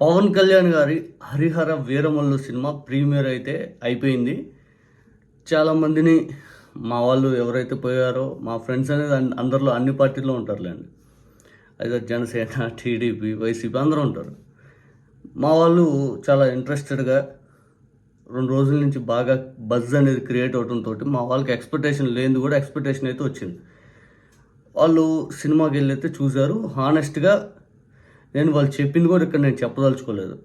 పవన్ కళ్యాణ్ గారి Harihara Veeramallu cinema premier అయితే అయిపోయింది. చాలామందిని మా వాళ్ళు ఎవరైతే పోయారో మా ఫ్రెండ్స్ అనేది అందరిలో అన్ని పార్టీల్లో ఉంటారులేండి. అయితే జనసేన టీడీపీ వైసీపీ అందరూ ఉంటారు. మా వాళ్ళు చాలా ఇంట్రెస్టెడ్గా రెండు రోజుల నుంచి బాగా బజ్ అనేది క్రియేట్ అవడంతో మా వాళ్ళకి ఎక్స్పెక్టేషన్ లేనిది కూడా ఎక్స్పెక్టేషన్ అయితే వచ్చింది. వాళ్ళు సినిమాకి వెళ్ళి అయితే చూశారు. హానెస్ట్గా నేను వాళ్ళు చెప్పింది కూడా ఇక్కడ నేను చెప్పదలుచుకోలేదు.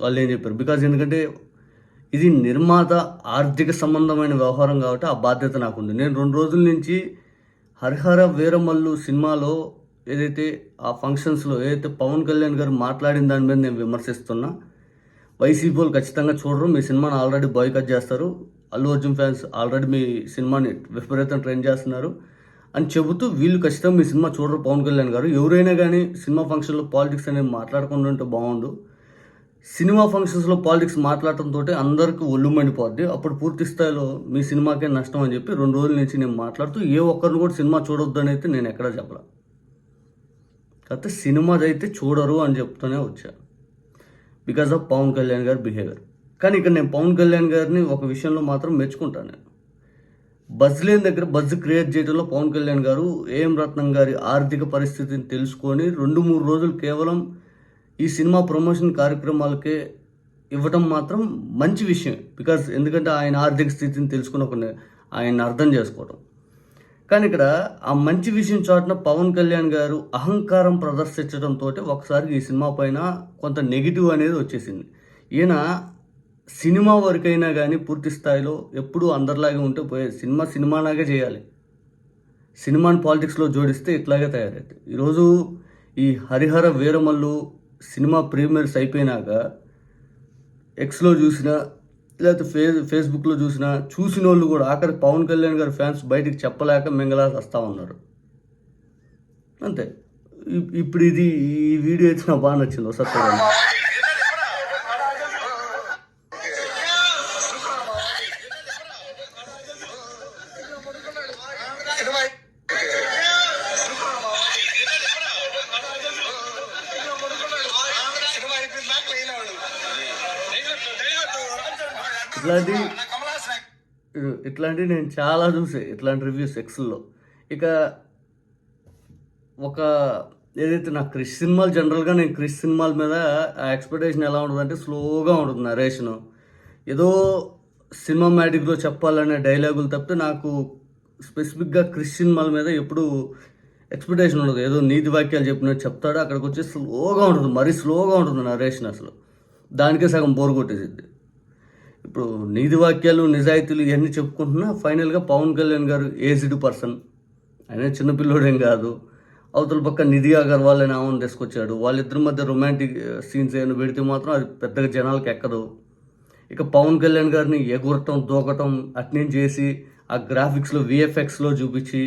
వాళ్ళు ఏం చెప్పారు? బికాజ్ ఎందుకంటే ఇది నిర్మాత ఆర్థిక సంబంధమైన వ్యవహారం కాబట్టి ఆ బాధ్యత నాకుంది. నేను రెండు రోజుల నుంచి హరిహర వీరమల్లు సినిమాలో ఏదైతే ఆ ఫంక్షన్స్లో ఏదైతే పవన్ కళ్యాణ్ గారు మాట్లాడిన దాని మీద నేను విమర్శిస్తున్నా. వైసీపీ వాళ్ళు ఖచ్చితంగా చూడరు. మీ సినిమాని ఆల్రెడీ బాయ్కట్ చేస్తారు. అల్లు అర్జున్ ఫ్యాన్స్ ఆల్రెడీ మీ సినిమాని విపరీతం ట్రెండ్ చేస్తున్నారు. అని చెబుతూ వీళ్ళు ఖచ్చితంగా మీ సినిమా చూడరు. పవన్ కళ్యాణ్ గారు. ఎవరైనా కానీ సినిమా ఫంక్షన్లో పాలిటిక్స్ అనేది మాట్లాడుకుంటుంటే ఉంటే బాగుండు. సినిమా ఫంక్షన్స్లో పాలిటిక్స్ మాట్లాడటంతో అందరికీ ఒళ్ళు మండిపోద్ది. అప్పుడు పూర్తి స్థాయిలో మీ సినిమాకే నష్టం అని చెప్పి రెండు రోజుల నుంచి నేను మాట్లాడుతూ ఏ ఒక్కరిని కూడా సినిమా చూడొద్దు అని అయితే నేను ఎక్కడా చెప్పలా. కాకపోతే సినిమాది అయితే చూడరు అని చెప్తూనే వచ్చా. బికాజ్ ఆఫ్ పవన్ కళ్యాణ్ గారి బిహేవియర్ కానీ ఇక్కడ నేను పవన్ కళ్యాణ్ గారిని ఒక విషయంలో మాత్రం మెచ్చుకుంటాను నేను. బజ్ లేని దగ్గర బజ్ క్రియేట్ చేయడంలో పవన్ కళ్యాణ్ గారు ఏఎం రత్నం గారి ఆర్థిక పరిస్థితిని తెలుసుకొని రెండు మూడు రోజులు కేవలం ఈ సినిమా ప్రమోషన్ కార్యక్రమాలకే ఇవ్వటం మాత్రం మంచి విషయం. బికాజ్ ఎందుకంటే ఆయన ఆర్థిక స్థితిని తెలుసుకుని ఒక ఆయన అర్థం చేసుకోవడం కానీ ఇక్కడ ఆ మంచి విషయం చాటున పవన్ కళ్యాణ్ గారు అహంకారం ప్రదర్శించడంతో ఒకసారి ఈ సినిమా పైన కొంత నెగిటివ్ అనేది వచ్చేసింది. ఈయన సినిమా వరకైనా కానీ పూర్తి స్థాయిలో ఎప్పుడూ అందరిలాగే ఉంటే పోయే సినిమా సినిమాలాగే చేయాలి. సినిమాని పాలిటిక్స్లో జోడిస్తే ఇట్లాగే తయారవుతుంది ఈరోజు ఈ హరిహర వీరమల్లు సినిమా ప్రీమియర్స్ అయిపోయినాక ఎక్స్లో చూసినా లేకపోతే ఫే ఫేస్బుక్లో చూసినా చూసిన వాళ్ళు కూడా ఆఖరి పవన్ కళ్యాణ్ గారి ఫ్యాన్స్ బయటికి చెప్పలేక మింగలా వస్తూ ఉన్నారు. అంతే. ఇప్- ఇప్పుడు ఇది ఈ వీడియో అయితే నాకు బాగా నచ్చింది. ఒకసారి ఇట్లాంటి ఇట్లాంటివి నేను చాలా చూసే ఇట్లాంటి రివ్యూస్ ఎక్స్లో ఇక ఒక ఏదైతే నా క్రిష్ సినిమాలు జనరల్గా నేను క్రిష్ సినిమాల మీద ఆ ఎక్స్పెక్టేషన్ ఎలా ఉంటుందంటే స్లోగా ఉంటుంది నరేషను ఏదో సినిమాటిక్లో చెప్పాలనే డైలాగులు తప్పితే నాకు స్పెసిఫిక్గా క్రిష్ సినిమాల మీద ఎప్పుడు ఎక్స్పెక్టేషన్ ఉండదు. ఏదో నీతి వాక్యాలు చెప్పినట్టు చెప్తాడు అక్కడికి వచ్చి స్లోగా ఉంటుంది మరీ స్లోగా ఉంటుంది నరేషన్ అసలు. దానికే సగం బోర్ కొట్టేసిద్ది. ఇప్పుడు నీతి వాక్యాలు నిజాయితీలు ఇవన్నీ చెప్పుకుంటున్నా ఫైనల్గా పవన్ కళ్యాణ్ గారు ఏజ్డ్ పర్సన్ ఆయన చిన్నపిల్లోడేం కాదు. అవతల పక్క నిధి అగర్వాల్ అని ఆమెను తీసుకొచ్చాడు. వాళ్ళిద్దరి మధ్య రొమాంటిక్ సీన్స్ uh, ఏమైనా పెడితే మాత్రం అది పెద్దగా జనాలకు ఎక్కదు. ఇక పవన్ కళ్యాణ్ గారిని ఎగురటం దూకటం అట్నేం చేసి ఆ గ్రాఫిక్స్లో విఎఫ్ఎక్స్లో చూపించి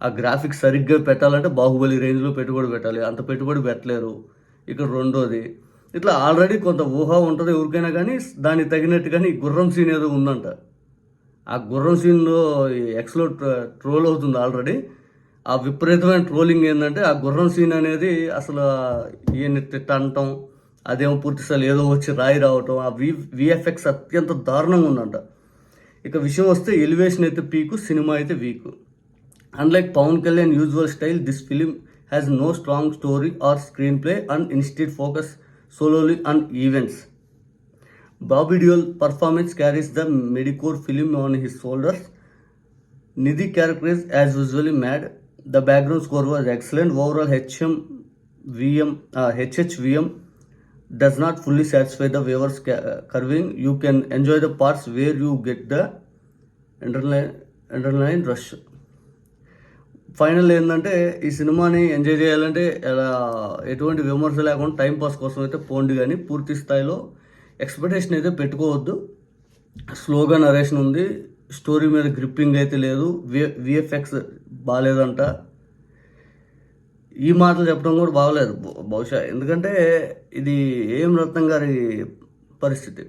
ఆ గ్రాఫిక్స్ సరిగ్గా పెట్టాలంటే బాహుబలి రేంజ్లో పెట్టుబడి పెట్టాలి. అంత పెట్టుబడి పెట్టలేరు. ఇక రెండోది ఇట్లా ఆల్రెడీ కొంత ఊహ ఉంటుంది ఎవరికైనా కానీ దానికి తగినట్టుగానే ఈ గుర్రం సీన్ ఏదో ఉందంట. ఆ గుర్రం సీన్లో ఎక్స్లో ట్రోల్ అవుతుంది ఆల్రెడీ. ఆ విపరీతమైన ట్రోలింగ్ ఏంటంటే ఆ గుర్రం సీన్ అనేది అసలు ఈయన తిట్ట అనటం అదేమో పూర్తి ఏదో వచ్చి రాయి రావటం ఆ వి విఎఫ్ఎక్స్ అత్యంత దారుణంగా ఉందంట. ఇక విషయం వస్తే ఎలివేషన్ అయితే పీకు సినిమా అయితే weak unlike Pawan Kalyan usual style this film has no strong story or screen play and institute focus solely on events. Bobby Deol performance carries the Medicore film on his shoulders. Nidhi character is as usually mad. The background score was excellent. Overall, HM, VM, uh, HHVM does not fully satisfy the waivers curving. You can enjoy the parts where you get the underline, underline rush. Final ఏంటంటే ఈ సినిమాని enjoy చేయాలంటే ఎలా ఎటువంటి విమర్శ లేకుండా time pass కోసం అయితే పోండి కానీ పూర్తి స్థాయిలో ఎక్స్పెక్టేషన్ అయితే పెట్టుకోవద్దు. స్లోగా నరేషన్ ఉంది. స్టోరీ మీద గ్రిప్పింగ్ అయితే లేదు. వి విఎఫ్ఎక్స్ బాగాలేదంట ఈ మాటలు చెప్పడం కూడా బాగలేదు. బహుశా ఎందుకంటే ఇది ఏం రత్నం గారి పరిస్థితి.